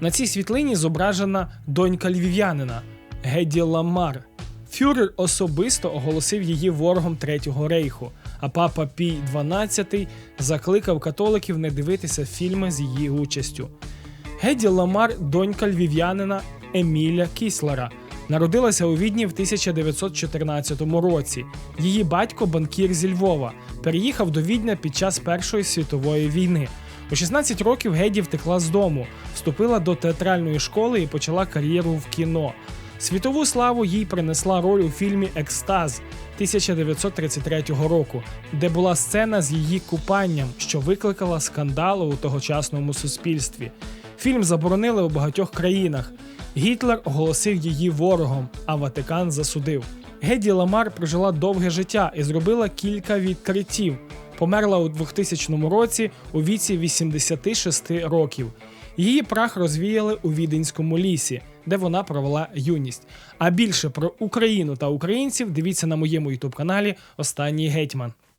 На цій світлині зображена донька львів'янина Геді Ламар. Фюрер особисто оголосив її ворогом Третього рейху, а папа Пій XII закликав католиків не дивитися фільми з її участю. Геді Ламар донька львів'янина Еміля Кіслера. Народилася у Відні в 1914 році. Її батько банкір зі Львова. Переїхав до Відня під час Першої світової війни. У 16 років Геді втекла з дому, вступила до театральної школи і почала кар'єру в кіно. Світову славу їй принесла роль у фільмі Екстаз 1933 року, де була сцена з її купанням, що викликала скандали у тогочасному суспільстві. Фільм заборонили у багатьох країнах. Гітлер оголосив її ворогом, а Ватикан засудив. Геді Ламар прожила довге життя і зробила кілька відкриттів. Померла у 2000 році у віці 86 років. Її прах розвіяли у Віденському лісі, де вона провела юність. А більше про Україну та українців дивіться на моєму ютуб каналі Останній гетьман.